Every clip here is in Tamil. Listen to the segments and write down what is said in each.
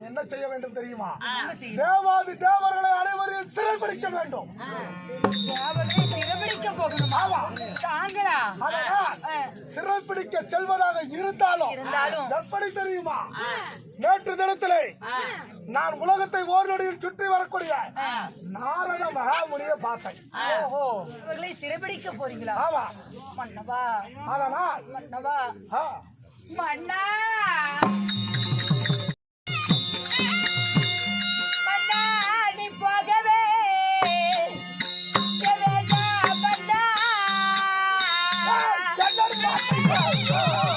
என்ன செய்ய வேண்டும் தெரியுமா? தேவாதி தேவர்களை அனைவரையும் சிறைபிடிக்க வேண்டும். சிறைபிடிக்க போகணுமா? தாங்களா? அதனால் சிறைப்பிடிக்க செல்வதாக இருந்தாலும். எப்படி தெரியுமா? நேற்று தினத்திலே நான் உலகத்தை ஓர் நொடியில் சுற்றி வரக்கூடிய நாரத மகாமுனியை பார்த்தேன். சிறைபிடிக்க போறீங்களா? ஆமா. மன்னவா? அதனால் மன்னவா? மன்னா, செல்லடி வார்த்தை.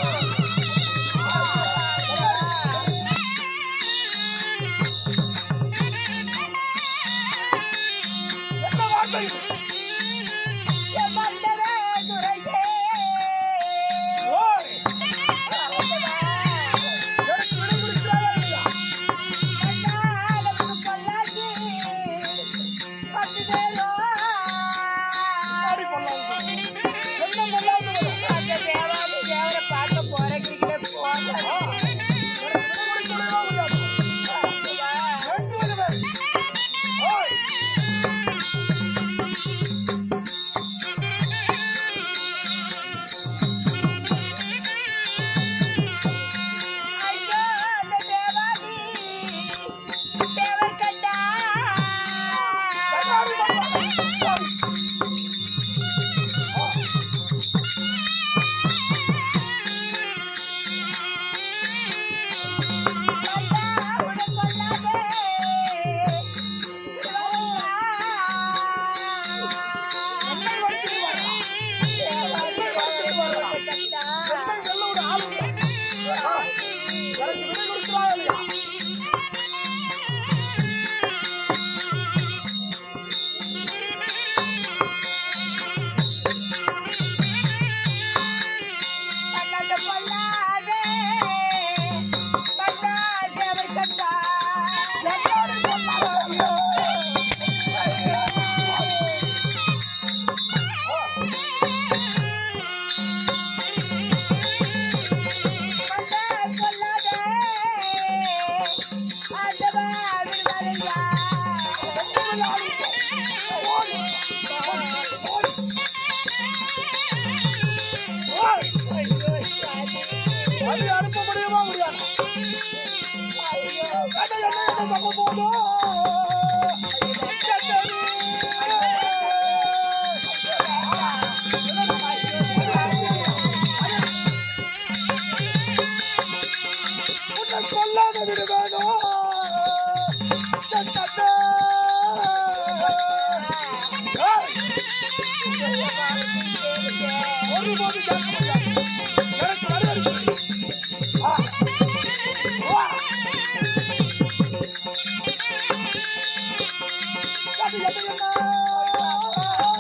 சொல்லாத ஐயோ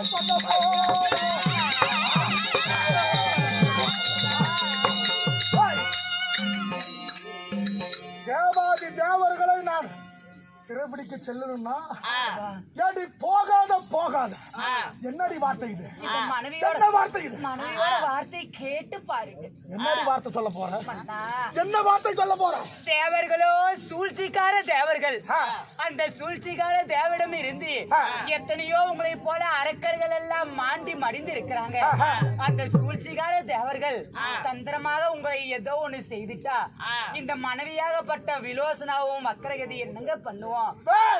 சாமி சிறைபிடிக்க செல்லணும்னா ஏடி போகாத போகாத. என்னடி வார்த்தை இது? மனைவியோட என்ன வார்த்தை இது? மனைவியோட வார்த்தை கேட்டு பாருங்க. என்னடி வார்த்தை சொல்ல போற? என்ன வார்த்தை சொல்ல போற? தேவர்களோ சூழ்ச்சிக்கார தேவர்கள். அந்த சூழ்ச்சிக்கார தேவரிடம் இருந்து எத்தனையோ உங்களை போல அரக்கர்கள் எல்லாம் மாண்டி மடிந்து இருக்கிறாங்க அந்த சூழ்ச்சிக்கார தேவர்கள் தந்திரமாக உங்களை ஏதோ ஒண்ணு செய்துட்டா இந்த மனைவியாகப்பட்ட விலோசனாவும் அக்கரகதி என்னங்க பண்ணுவோம்?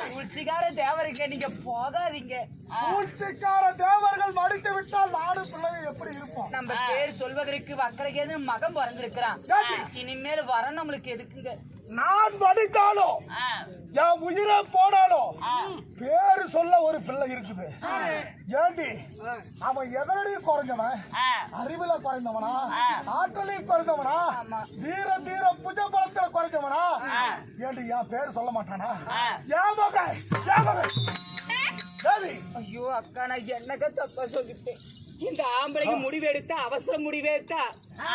சூழ்ச்சிக்கார தேவருக்கு நீங்க போகாதீங்க. சூழ்ச்சிக்கார தேவர்கள் மடித்து விட்டால் நாடு பிள்ளைங்க எப்படி இருப்போம் நம்ம பேர் சொல்வதற்கு வக்கரகேது மகன் பிறந்திருக்கிறான். இனிமேல் வர நம்மளுக்கு எதுக்குங்க? நான் மடித்தாலும் என் உயிரை போனாலும் பேரு சொல்ல ஒரு பிள்ளை இருக்குது. ஏண்டி? அவன் எதனடியும் குறைஞ்சவன்? அறிவுல குறைந்தவனா? ஆற்றலையும் குறைந்தவனா? தீர தீர புஜ பலத்துல குறைஞ்சவனா? ஏண்டி என் பேர் சொல்ல மாட்டானா? மகன்? மகன்? தேவி ஐயோ அக்கா நான் என்னங்க தப்பா சொல்லிட்டேன். இந்த ஆம்பளைக்கு முடிவு எடுத்தா அவசர முடிவு எடுத்தா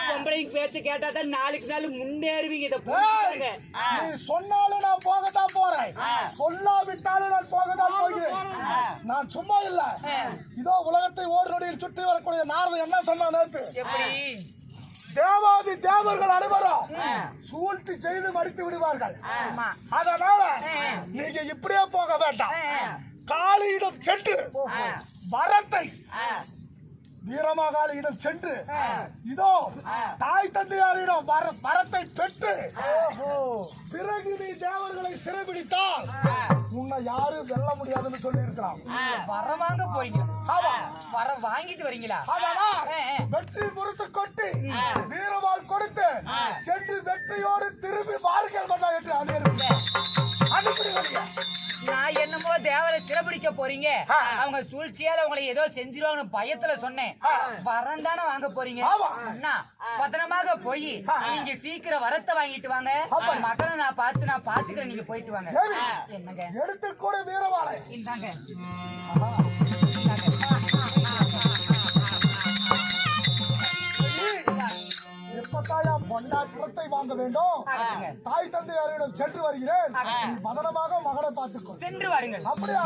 பொம்பளைக்கு பேச்சு கேட்டா தான் நாளுக்கு நாள் முன்னேறுவீங்க இதை சொன்னாலும் நான் போகத்தான் போறேன். சொல்லாவிட்டாலும் நான் போகத்தான் நான் சும்மா இல்ல. இதோ உலகத்தை ஓர் நொடியில் சுற்றி வரக்கூடிய நாரதன் என்ன சொன்னா நேத்து? எப்படி? தேவாதி தேவர்கள் அனைவரும் சூழ்ச்சி செய்து மடித்து விடுவார்கள். அதனால நீங்க இப்படியே போக வேண்டாம். காளியிடம் சென்று வரத்தை வீரமாகாளியிடம் சென்று இதோ தாய் தந்தையாரிடம் வர வரத்தை பெற்று பிறகு நீ தேவர்களை சிறைபிடித்தால் உன்னை யாரும் வெல்ல முடியாதுன்னு சொல்லி இருக்கிறான் வர வாங்க போறீங்க. வர வாங்கிட்டு வரீங்களா. வெற்றி முரசு கொட்டி வீரவாள் கொடுத்து சென்று வெற்றியோடு திரும்பி வாழ்க்கை வந்தா தேவரை சிறப்பிடிக்க போறீங்க. அவங்க சூழ்ச்சியால உங்களை ஏதோ செஞ்சிருவாங்கன்னு பயத்துல சொன்னேன். வரந்தானே வாங்க போறீங்க. அண்ணா பத்திரமாக போய் நீங்க சீக்கிரம் வரத்தை வாங்கிட்டு வாங்க. மகனை நான் பார்த்து நான் பாத்துக்கிறேன் நீங்க போயிட்டு வாங்க. என்னங்க? எடுத்து கூட வீரவாளை இந்தாங்க. எப்பத்தாயா பொண்டாற்றத்தை வாங்க வேண்டும். தாய் தந்தையாரிடம் சென்று வருகிறேன். பதனமாக மகனை பார்த்துக்கோ சென்று வாருங்கள். அப்படியே.